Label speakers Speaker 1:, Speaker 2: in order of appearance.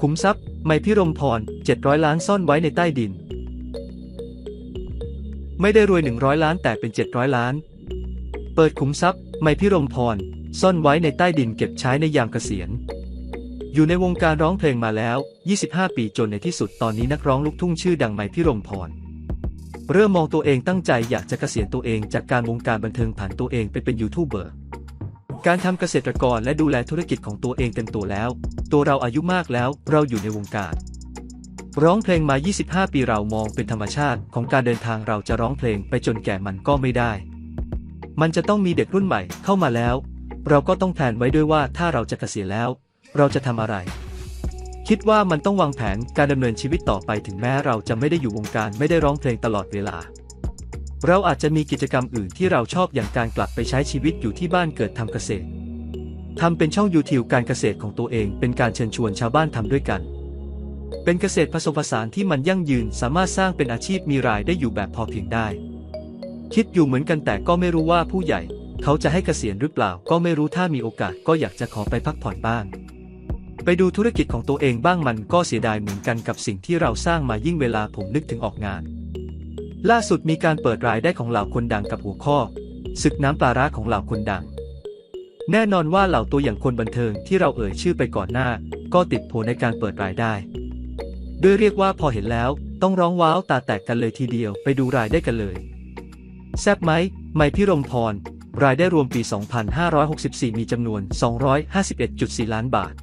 Speaker 1: ขุมทรัพย์ ไมพิรมพร 700 ล้านซ่อนไว้ในใต้ดิน ไม่ได้รวย 100 ล้านแต่เป็น 700 ล้าน เปิดขุมทรัพย์ ไมพิรมพร ซ่อนไว้ในใต้ดินเก็บใช้ในยามเกษียณ อยู่ในวงการร้องเพลงมาแล้ว 25 ปีจนในที่สุดตอนนี้นักร้องลูกทุ่งชื่อดังไมพิรมพร เริ่มมองตัวเองตั้งใจอยากจะเกษียณตัวเองจากการวงการบันเทิงผ่านตัวเองไปเป็นยูทูบเบอร์การทำเกษตรกรและดูแลธุรกิจของตัวเองเต็มตัวแล้ว ตัวเราอายุมากแล้วเราอยู่ในวงการ ร้องเพลงมา 25 ปีเรามองเป็นธรรมชาติของการเดินทางเราจะร้องเพลงไปจนแก่มันก็ไม่ได้ มันจะต้องมีเด็กรุ่นใหม่เข้ามาแล้ว เราก็ต้องแพลนไว้ด้วยว่าถ้าเราจะเกษียณแล้ว เราจะทำอะไร คิดว่ามันต้องวางแผนการดำเนินชีวิตต่อไปถึงแม้เราจะไม่ได้อยู่วงการไม่ได้ร้องเพลงตลอดเวลาเราอาจจะมีกิจกรรมอื่นที่เราชอบอย่างการกลับไปใช้ชีวิตอยู่ที่บ้านเกิดทำเกษตร ทำเป็นช่องยูทิวการเกษตรของตัวเอง เป็นการเชิญชวนชาวบ้านทำด้วยกัน เป็นเกษตรผสมผสานที่มันยั่งยืนสามารถสร้างเป็นอาชีพมีรายได้อยู่แบบพอเพียงได้ คิดอยู่เหมือนกันแต่ก็ไม่รู้ว่าผู้ใหญ่ เขาจะให้เกษียณหรือเปล่า ก็ไม่รู้ถ้ามีโอกาสก็อยากจะขอไปพักผ่อนบ้าง ไปดูธุรกิจของตัวเองบ้างมันก็เสียดายเหมือนกันกับสิ่งที่เราสร้างมายิ่งเวลาผมนึกถึงออกงาน ล่าสุดมีการเปิดรายได้ของเหล่าคนดังกับหัวข้อศึกน้ำปลาร้าของเหล่าคนดัง แน่นอนว่าเหล่าตัวอย่างคนบันเทิงที่เราเอ่ยชื่อไปก่อนหน้า ก็ติดโผในการเปิดรายได้ ด้วยเรียกว่าพอเห็นแล้วต้องร้องว้าวตาแตกกันเลยทีเดียวไปดูรายได้กันเลย แซบไหม ไมพิรมพร รายได้รวมปี 2564 มีจำนวน 251.4 ล้านบาท